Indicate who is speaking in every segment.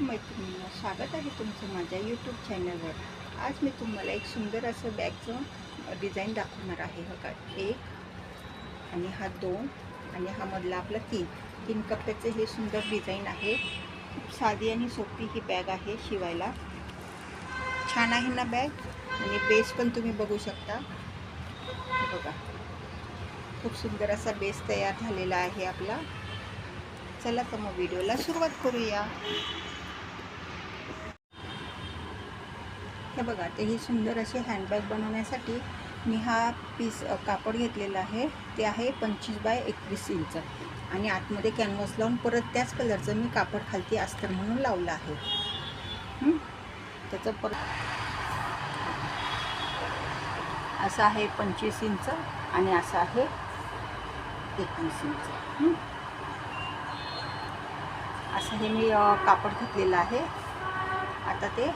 Speaker 1: नमस्कार मैत्रिणींना स्वागत आहे तुमचं माझ्या यूट्यूब चॅनलवर आज मी तुम्हाला एक सुंदर असं बॅगचं डिझाईन दाखवणार आहे. बघा एक आणि हा दोन आणि हा मधला आपला तीन. तीन कप्प्याचं हे सुंदर डिझाईन आहे. खूप साधी आणि सोपी ही बॅग आहे शिवायला. छान आहे ना बॅग आणि बेस पण तुम्ही बघू शकता. बघा. खूप सुंदर असा बेस तयार झालेला आहे आपला. चला तर मग व्हिडिओला सुरुवात करूया. हे बघा ते ही सुंदर अशी हँडबॅग बनवण्यासाठी मी हा पीस कापड घेतलेला आहे. ते आहे पंचवीस बाय एकवीस इंच. आणि आतमध्ये कॅनव्हास लावून परत त्याच कलरचं मी कापड खालती अस्तर म्हणून लावलं आहे. त्याचं परत असं आहे पंचवीस इंच आणि असं आहे एकवीस इंच. असं हे मी कापड घेतलेलं आहे. आता ते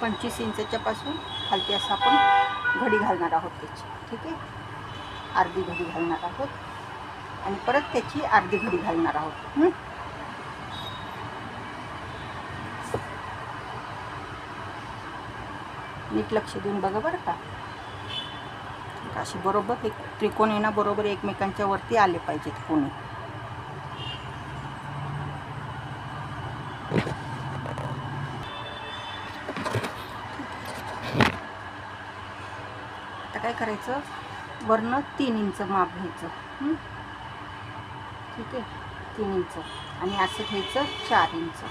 Speaker 1: पंचवीस इंचाच्यापासून खालती असं आपण घडी घालणार आहोत त्याची ठीक आहे? अर्धी घडी घालणार आहोत. आणि परत त्याची अर्धी घडी घालणार आहोत. नीट लक्ष देऊन बघा बरं का. असे बरोबर एक त्रिकोण येणं बरोबर एकमेकांच्या वरती आले पाहिजेत कोणी. काय करायचं? वरनं तीन इंच माप घ्यायचं. ठीक आहे? तीन इंच. आणि असं घ्यायचं चार इंच.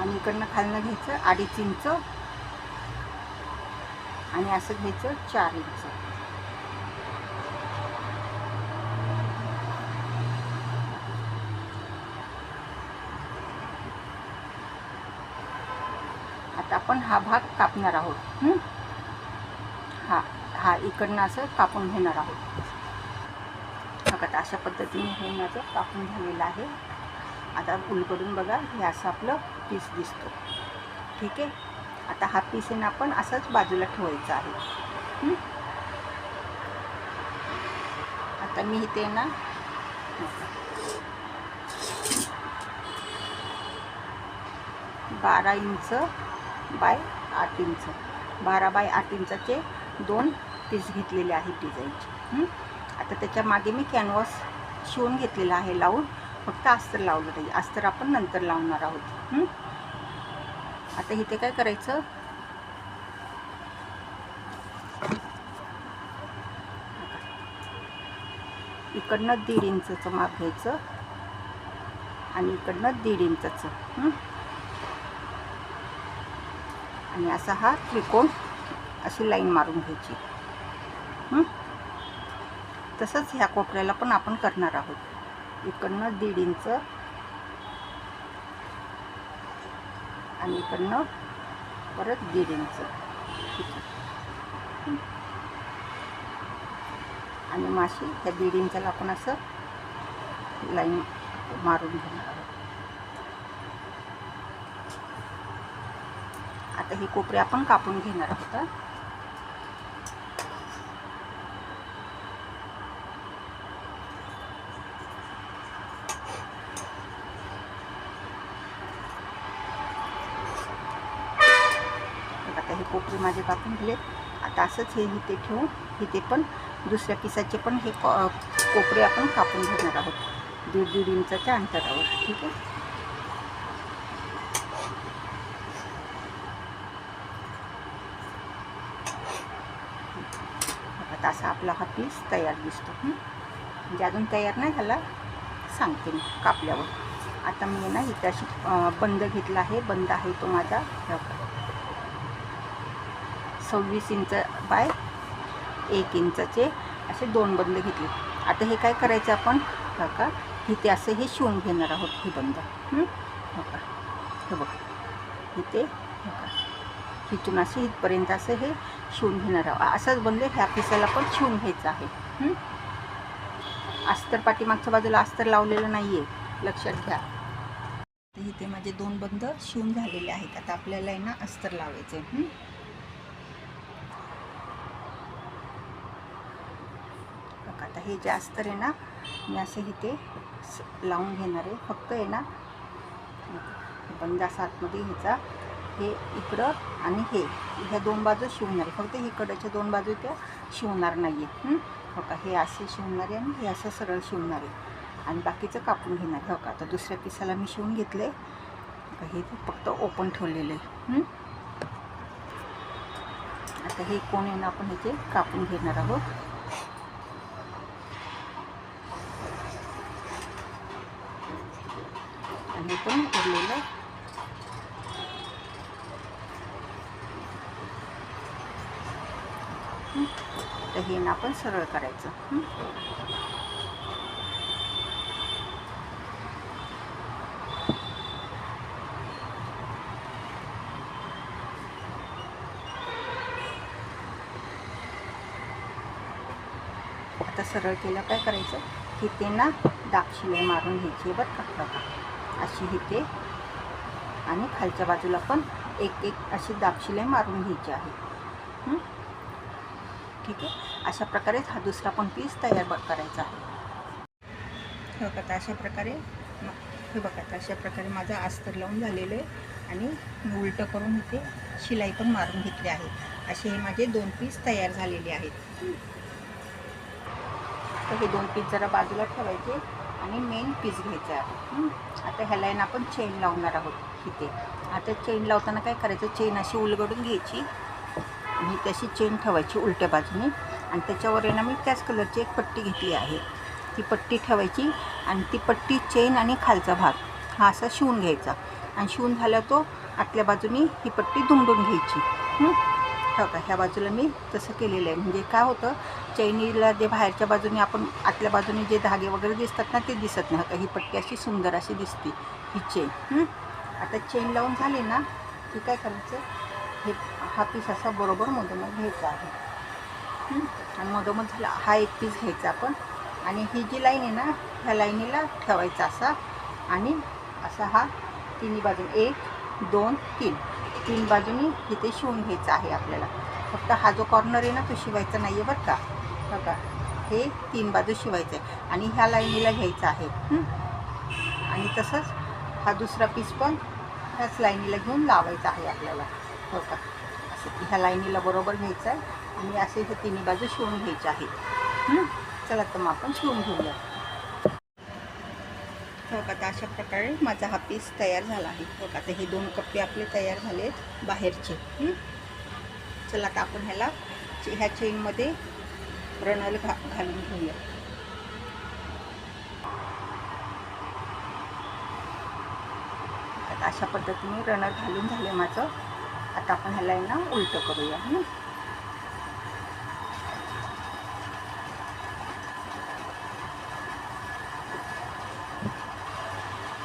Speaker 1: आणि इकडनं खालनं घ्यायचं अडीच इंच. आणि असं घ्यायचं चार इंच. आता आपण हा भाग कापणार आहोत. हा? हा इकडनं असं कापून घेणार आहोत. बघा आता अशा पद्धतीने हे माझं कापून झालेलं आहे. आता उलगडून बघा हे असं आपलं पीस दिसतो. ठीक आहे? आता हा पीस आहे ना आपण असाच बाजूला ठेवायचा आहे. आता मी इथे ना बारा इंच बाय आठ इंच. बारा बाय आठ इंचाचे दोन पीस घेतलेले आहेत डिझाईनचे आता त्याच्यामागे मी कॅनव्हास शिवून घेतलेला आहे लावून. फक्त अस्तर लावलं नाही. अस्तर आपण नंतर लावणार आहोत. आता इथे काय करायचं? इकडनं दीड इंचचं माप घ्यायचं आणि इकडनं दीड इंचाचं. आणि असा हा त्रिकोण अशी लाईन मारून घ्यायची. तसंच ह्या कोपऱ्याला पण आपण करणार आहोत. इकडनं दीड इंच आणि इकडनं परत दीड इंच. ठीक आहे. आणि माशी त्या दीड इंचाला आपण असं लाईन मारून घेणार आहोत. आता ही कोपरे आपण कापून घेणार आहोत. आता हे कोपरे माझे कापून दिलेत आता असंच हे इथे ठेवून इथे पण दुसऱ्या पिसाचे पण हे कोपरे आपण कापून घेणार आहोत. दीड दीड इंचाच्या अंतरावर ठीक आहे आता असा आपला हा पीस तयार दिसतो. म्हणजे अजून तयार नाही झाला. सांगते मी कापल्यावर. आता मी ना इथे अशी बंद घेतला आहे. बंद आहे तो माझा. सव्वीस इंच बाय एक इंचाचे असे दोन बंद घेतले. आता हे काय करायचं आपण? का इथे असं हे शिवून घेणार आहोत हे बंद. हो? हे बघा. हे इथे इथून असं इथपर्यंत असं हे शिवून घेणार आहोत. असंच बनले ह्या पिसाला पण शिवून घ्यायचं आहे. अस्तर पाठीमागच्या बाजूला अस्तर लावलेलं नाही आहे लक्षात घ्या. इथे माझे दोन बंद शिवून झालेले आहेत. आता आपल्याला आहे ना अस्तर लावायचे आता हे जे अस्तर आहे ना मी असं इथे लावून घेणार आहे. फक्त आहे ना बंद असा आतमध्ये ह्याचा हे इकडं आणि हे. ह्या दोन बाजू शिवणार. आहे फक्त इकडच्या दोन बाजू त्या शिवणार नाही आहेत हो का? हे असे शिवणार आहे आणि हे असं सरळ शिवणार आहे. आणि बाकीचं कापून घेणार. आहे हो का? आता दुसऱ्या पिसाला मी शिवून घेतलं आहे हो हे फक्त ओपन ठेवलेलं आहे. आता हे कोण येणं आपण ह्याचे कापून घेणार आहोत? आणि पण उरलेलं तर हे ना आपण सरळ करायचं. आता सरळ केलं काय करायचं? की ते ना दाक्षिले मारून घ्यायची बरं का बघा. अशी इथे आणि खालच्या बाजूला पण एक एक अशी दाक्षिले मारून घ्यायची आहे. हं? ठीक आहे अशा प्रकारेच हा दुसरा पण पीस तयार ब- करायचा आहे. हे बघा अशा प्रकारे हे बघा अशा प्रकारे माझं अस्तर लावून झालेलं आहे आणि मी उलटं करून इथे शिलाई पण मारून घेतली आहे. असे हे माझे दोन पीस तयार झालेले आहेत. तर हे दोन पीस जरा बाजूला ठेवायचे आणि मेन पीस घ्यायचा आहे आता ह्याला आपण चेन लावणार आहोत इथे. आता चेन लावताना काय करायचं? चेन अशी उलगडून घ्यायची आणि तशी चेन ठेवायची उलट्या बाजूने. आणि त्याच्यावर आहे ना मी त्याच कलरची एक पट्टी घेतली आहे. ती पट्टी ठेवायची आणि ती पट्टी चेन आणि खालचा भाग हा असा शिवून घ्यायचा. आणि शिवून झाला तो आतल्या बाजूनी ही पट्टी दुमडून घ्यायची. हो? का? ह्या बाजूला मी तसं केलेलं आहे. म्हणजे काय होतं चैनीला जे बाहेरच्या बाजूने आपण आतल्या बाजूने जे धागे वगैरे दिसतात ना ते दिसत नाही. होतं ही पट्टी अशी सुंदर अशी दिसते ही चेन. आता चेन लावून झाली ना की काय करायचं? हे हा पीस असा बरोबर मधोमध घ्यायचा आहे. आणि मधोमध झाला हा एक पीस घ्यायचा आपण. आणि ही जी लाईन आहे ना ह्या लाईनीला ठेवायचा असा. आणि असा हा तिन्ही बाजू एक दोन तीन. तीन बाजूनी इथे शिवून घ्यायचा आहे आपल्याला. फक्त हा जो कॉर्नर आहे ना तो शिवायचा नाही आहे बरं का. बघा हे तीन बाजू शिवायचं. आहे आणि ह्या लाईनीला घ्यायचं आहे. आणि तसंच हा दुसरा पीस पण ह्याच लाईनीला घेऊन लावायचा आहे आपल्याला. हो का असं ह्या लाईनीला बरोबर घ्यायचं आहे. आणि असे हे तिन्ही बाजू शिवून घ्यायच्या आहेत. चला तर मग आपण शिवून घेऊया. हो का तर अशा प्रकारे माझा हा पीस तयार झाला आहे. हो का तर हे दोन कप्पे आपले तयार झालेत बाहेरचे. चला आता आपण ह्याला चे- ह्या चेनमध्ये रनल घा घालून घेऊया. हो आता अशा पद्धतीने रनर घालून झाले माझं. आता आपण ह्याला आहे ना उलटं करूया हं?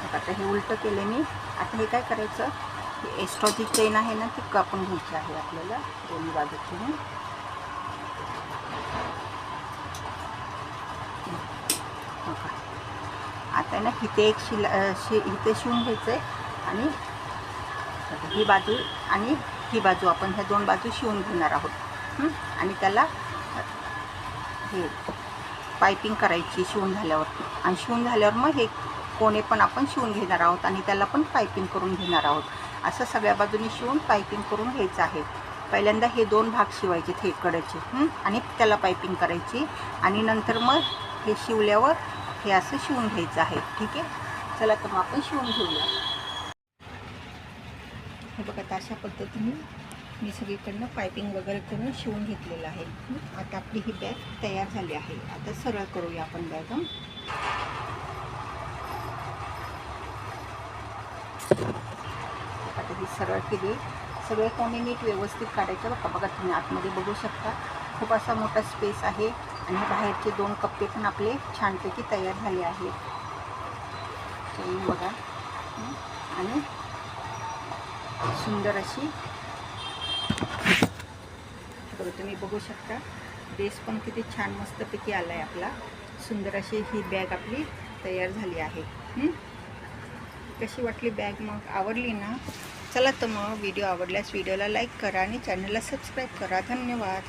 Speaker 1: आता हे उलटं केले मी आता हे काय करायचं ही एक्स्ट्राची चेन आहे ना ती कापून घ्यायची आहे आपल्याला दोन्ही बाजूची हो का. आता आहे ना इथे एक शिला शि इथे शिवून घ्यायचं आहे आणि आता ही बाजू आणि ही बाजू आपण ह्या दोन बाजू शिवून घेणार आहोत. आणि त्याला हे पायपिंग करायची शिवून झाल्यावर. आणि शिवून झाल्यावर मग हे कोणे पण आपण शिवून घेणार आहोत आणि त्याला पण पायपिंग करून घेणार आहोत. असं सगळ्या बाजूनी शिवून पायपिंग करून घ्यायचं आहे. पहिल्यांदा हे दोन भाग शिवायचे हे? कडेचे आणि त्याला पायपिंग करायची. आणि नंतर मग हे शिवल्यावर हे असं शिवून घ्यायचं आहे. ठीक आहे? चला तर मग आपण शिवून घेऊया. हे बघा आता अशा पद्धतीने मी सगळीकडनं पायपिंग वगैरे करून शिवून घेतलेलं आहे. आता आपली ही बॅग तयार झाली आहे. आता सरळ करूया आपण बॅग आता ही सरळ केली. सगळे कोणी नीट व्यवस्थित काढायचं बघा बघा तुम्ही आतमध्ये बघू शकता. खूप असा मोठा स्पेस आहे आणि बाहेरचे दोन कप्पे पण आपले छानपैकी तयार झाले आहेत. बघा आणि सुंदर अशी. बघा तुम्ही बघू शकता. बेस पण किती छान मस्तपैकी आला आहे आपला. सुंदर अशी ही बॅग आपली तयार झाली आहे. कशी वाटली बॅग मग? आवडली ना? चला तर मग व्हिडिओ आवडल्यास व्हिडिओला लाईक करा आणि चॅनलला सबस्क्राईब करा. धन्यवाद.